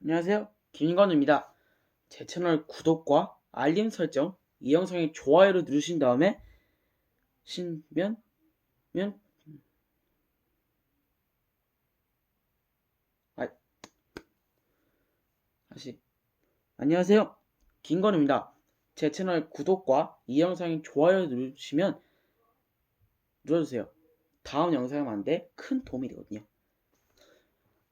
안녕하세요. 김건우입니다. 제 채널 구독과 알림 설정, 이 영상에 좋아요를 누르신 다음에 신면 면 아, 다시 안녕하세요. 김건우입니다. 제 채널 구독과 이 영상에 좋아요 누르시면 눌러주세요. 다음 영상을 만드는데 큰 도움이 되거든요.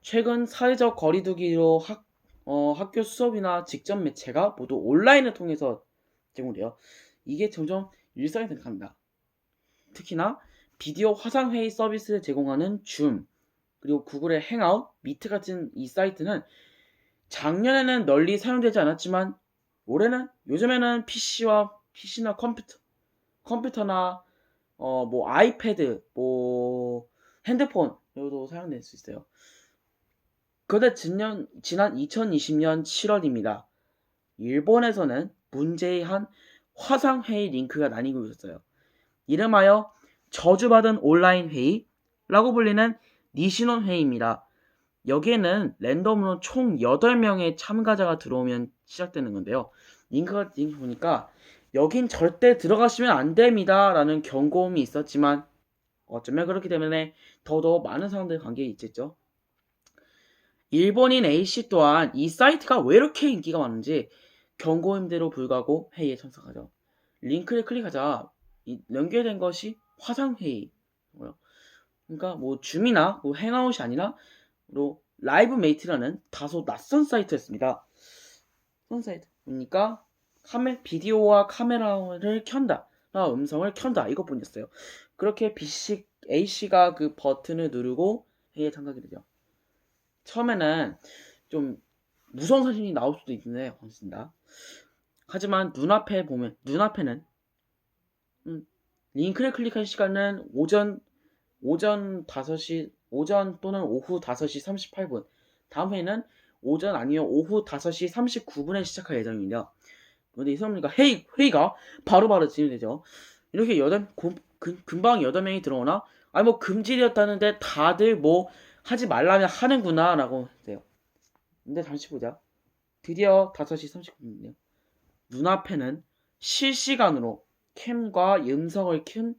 최근 사회적 거리두기로 학, 어, 학교 수업이나 직접 매체가 모두 온라인을 통해서 제공돼요. 이게 점점 일상이 등장합니다. 특히나 비디오 화상회의 서비스를 제공하는 줌, 그리고 구글의 행아웃, 미트 같은 이 사이트는 작년에는 널리 사용되지 않았지만 올해는 요즘에는 PC와 PC나 컴퓨터, 컴퓨터나 어, 뭐 아이패드, 뭐 핸드폰으로도 사용될 수 있어요. 그런데 지난, 지난 2020년 7월입니다. 일본에서는 문제의 한 화상회의 링크가 나뉘고 있었어요. 이름하여 저주받은 온라인 회의라고 불리는 니시논 회의입니다. 여기에는 랜덤으로 총 8명의 참가자가 들어오면 시작되는 건데요. 링크가 링크 보니까 여긴 절대 들어가시면 안 됩니다. 라는 경고음이 있었지만 어쩌면 그렇기 때문에 더더 많은 사람들이 관계에 있겠죠. 일본인 A씨 또한 이 사이트가 왜 이렇게 인기가 많은지 경고임대로 불구하고 회의에 참석하죠. 링크를 클릭하자 이- 연결된 것이 화상회의. 그러니까 뭐 줌이나 뭐 행아웃이 아니라 로 라이브 메이트라는 다소 낯선 사이트였습니다. 낯선 사이트. 그러니까 카메 비디오와 카메라를 켠다. 나 음성을 켠다. 이것뿐이었어요. 그렇게 B씨, A씨가 그 버튼을 누르고 회의에 참가하게 되죠. 처음에는 좀 무서운 사진이 나올 수도 있는데 괜찮습니다. 하지만 눈앞에 보면 눈앞에는 음, 링크를 클릭한 시간은 오전 오전 5시 오전 또는 오후 5시 38분 다음 회의는 오전 아니면 오후 5시 39분에 시작할 예정입니다. 그런데 이 사람들과 회의, 회의가 바로바로 진행되죠. 이렇게 여덟 금방 8명이 들어오나 아니 뭐 금지되었다는데 다들 뭐 하지 말라면 하는구나 라고 했어요. 근데 잠시 보자. 드디어 5시 39분이네요. 눈앞에는 실시간으로 캠과 음성을 켠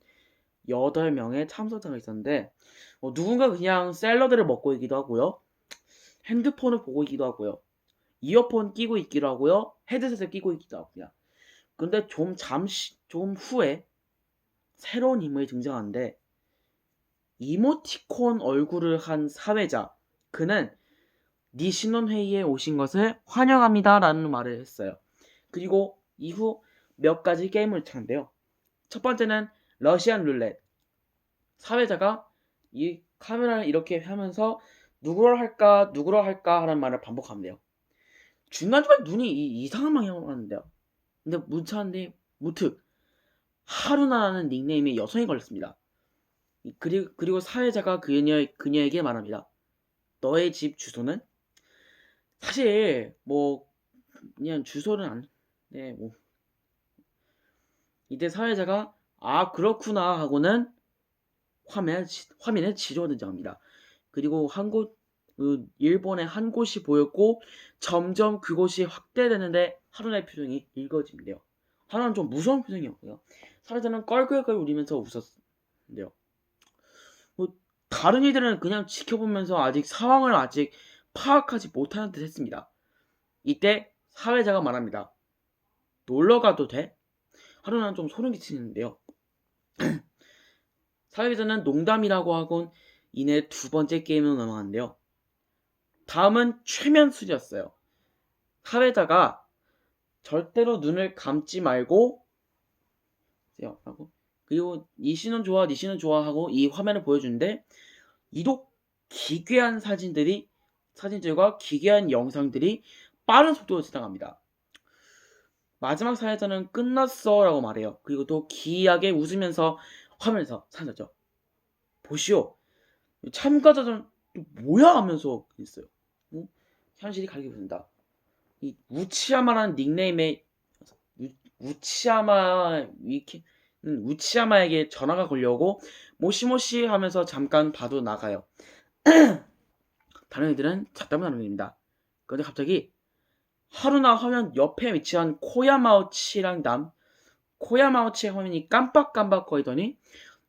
8명의 참석자가 있었는데 어, 누군가 그냥 샐러드를 먹고 있기도 하고요. 핸드폰을 보고 있기도 하고요. 이어폰 끼고 있기도 하고요. 헤드셋을 끼고 있기도 하고요. 근데 좀 잠시 좀 후에 새로운 인물이 등장하는데 이모티콘 얼굴을 한 사회자 그는 네 신혼회의에 오신 것을 환영합니다 라는 말을 했어요. 그리고 이후 몇 가지 게임을 차는데요. 첫 번째는 러시안 룰렛. 사회자가 이 카메라를 이렇게 하면서 누구를 할까 누구를 할까 하는 말을 반복하는데요. 중간중간 눈이 이- 이상한 방향으로 가는데요. 근데 문차인데 무특 하루나라는 닉네임의 여성이 걸렸습니다. 이- 그리고, 그리고 사회자가 그녀, 그녀에게 말합니다. 너의 집 주소는? 사실, 뭐, 그냥 주소는 안, 네, 뭐. 이때 사회자가, 아, 그렇구나 하고는 화면에, 지- 화면에 지로 등장합니다. 그리고 한 곳, 그 일본의 한 곳이 보였고, 점점 그곳이 확대되는데, 하루나의 표정이 읽어집니다. 하루는 좀 무서운 표정이었고요. 사회자는 껄껄껄 울리면서 웃었는데요. 뭐 다른 이들은 그냥 지켜보면서 아직 상황을 아직 파악하지 못하는 듯 했습니다. 이때 사회자가 말합니다. 놀러 가도 돼? 하루는 좀 소름 끼치는데요. 사회자는 농담이라고 하곤 이내 두 번째 게임으로 넘어갔는데요. 다음은 최면술이었어요. 사회자가 절대로 눈을 감지 말고 그리고 이 씨는 좋아, 니 씨는 좋아 하고 이 화면을 보여주는데 이도 기괴한 사진들이 사진들과 기괴한 영상들이 빠른 속도로 지나갑니다. 마지막 사회자는 끝났어 라고 말해요. 그리고 또 기이하게 웃으면서 화면에서 사라졌죠. 보시오. 참가자들은 또 뭐야 하면서 있어요. 어? 현실이 가리게 보인다. 이 우치야마라는 닉네임의 우, 우치야마 위키 음, 우치야마에게 전화가 걸려오고 모시모시 하면서 잠깐 봐도 나가요. 다른 애들은 잡담을 나누게 됩니다. 근데 갑자기 하루나 화면 옆에 위치한 코야마우치랑 남 코야마우치의 화면이 깜빡깜빡 거리더니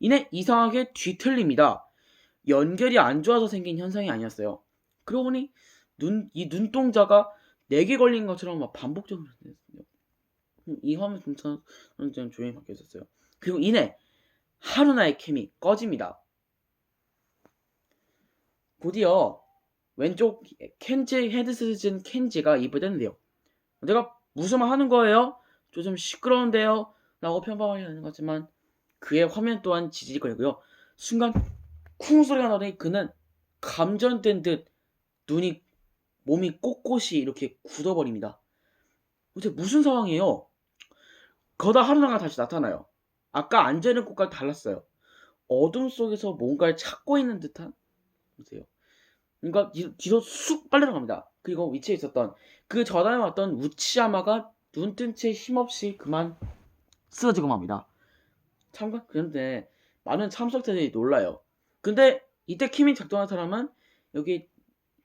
이내 이상하게 뒤틀립니다. 연결이 안 좋아서 생긴 현상이 아니었어요. 그러고 보니 눈, 이 눈동자가 4개 걸린 것처럼 막 반복적으로. 이 화면 좀 조용히 바뀌어 있었어요. 그리고 이내 하루나의 캠이 꺼집니다. 곧이어 왼쪽 켄지 헤드셋은 켄지가 입을 댔는데요. 내가 무슨 말 하는 거예요? 저 좀 시끄러운데요? 라고 편파하게 하는 거지만 그의 화면 또한 지지직거리고요. 순간 쿵 소리가 나더니 그는 감전된 듯 눈이 몸이 꼿꼿이 이렇게 굳어버립니다. 도대체 무슨 상황이에요? 거다 하루나가 다시 나타나요. 아까 앉아있는 곳과 달랐어요. 어둠 속에서 뭔가를 찾고 있는 듯한 보세요. 뒤- 뒤로 쑥 빨려 나갑니다. 그리고 위치에 있었던 그 전화에 왔던 우치야마가 눈 뜬 채 힘없이 그만 쓰러지고 맙니다. 참가 그런데 많은 참석자들이 놀라요. 근데 이때 킴이 작동한 사람은 여기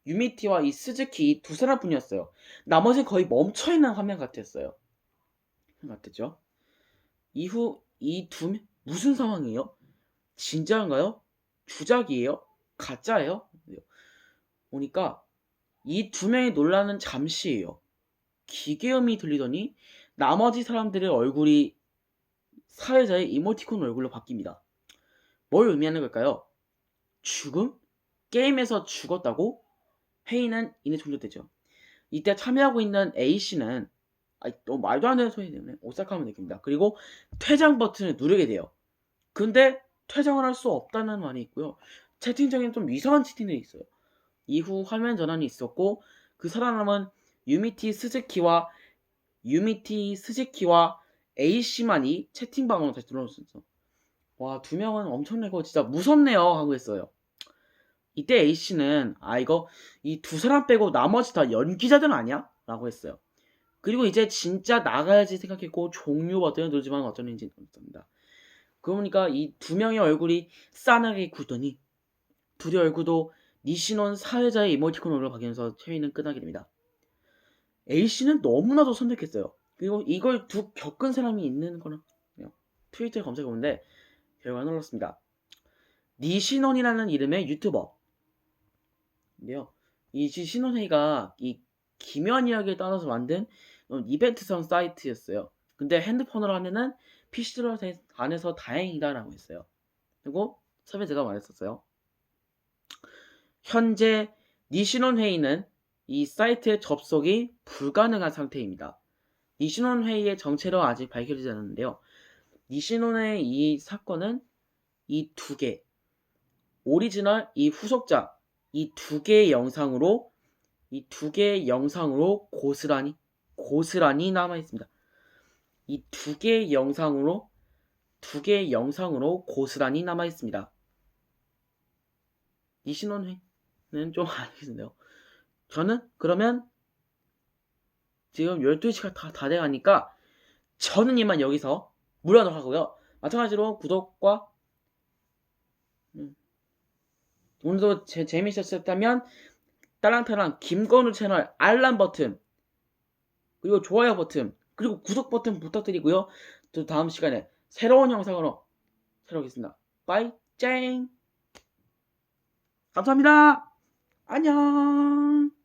유미티와 이 스즈키 이 두 사람뿐이었어요. 나머지는 거의 멈춰 있는 화면 같았어요. 같았죠. 이후 이 두 무슨 상황이에요? 진짜인가요? 주작이에요? 가짜예요? 보니까 이 두 명의 논란은 잠시예요. 기계음이 들리더니 나머지 사람들의 얼굴이 사회자의 이모티콘 얼굴로 바뀝니다. 뭘 의미하는 걸까요? 죽음? 게임에서 죽었다고? 회의는 이내 종료되죠. 이때 참여하고 있는 A씨는 아, 너무 말도 안 되는 소리 때문에 오싹함을 느낍니다. 그리고 퇴장 버튼을 누르게 돼요. 근데 퇴장을 할 수 없다는 말이 있고요. 채팅창에는 좀 이상한 채팅들이 있어요. 이후 화면 전환이 있었고 그 살아남은 유미티 스즈키와 유미티 스즈키와 A씨만이 채팅방으로 다시 들어왔었어. 와, 두 명은 엄청나고 진짜 무섭네요 하고 했어요. 이때 A씨는 아 이거 이 두 사람 빼고 나머지 다 연기자들 아니야? 라고 했어요. 그리고 이제 진짜 나가야지 생각했고 종료 버튼을 누르지만 어쩌는지 모르겠습니다. 그러니까 이 두 명의 얼굴이 싸늘하게 굳더니 둘의 얼굴도 니시논 사회자의 이모티콘으로 바뀌면서 회의는 끝나게 됩니다. A씨는 너무나도 선택했어요. 그리고 이걸 두 겪은 사람이 있는 거는 트위터에 검색해보는데 결과가 놀랐습니다. 니시논이라는 이름의 유튜버. 인데요. 이 신혼회의가 이 김연 이야기에 따라서 만든 이벤트성 사이트였어요. 근데 핸드폰으로 하면은 PC로 안 해서 다행이다라고 했어요. 그리고 처음에 제가 말했었어요. 현재 니신원 회의는 이 사이트에 접속이 불가능한 상태입니다. 니신원 회의의 정체로 아직 밝혀지지 않았는데요. 니신원의 이 사건은 이 두 개, 오리지널 이 후속작 이 두 개의 영상으로 이 두 개의 영상으로 고스란히 고스란히 남아 있습니다. 이 두 개의 영상으로 두 개의 영상으로 고스란히 남아 있습니다. 이신원회는 좀 알겠는데요. 저는 그러면 지금 12시가 다, 다 돼가니까 저는 이만 여기서 무료하도록 하고요. 마찬가지로 구독과 음, 오늘도 제, 재미있었다면 딸랑딸랑 김건우 채널 알람 버튼 그리고 좋아요 버튼 그리고 구독 버튼 부탁드리고요. 또 다음 시간에 새로운 영상으로 찾아오겠습니다. 빠이 쨍 감사합니다. 안녕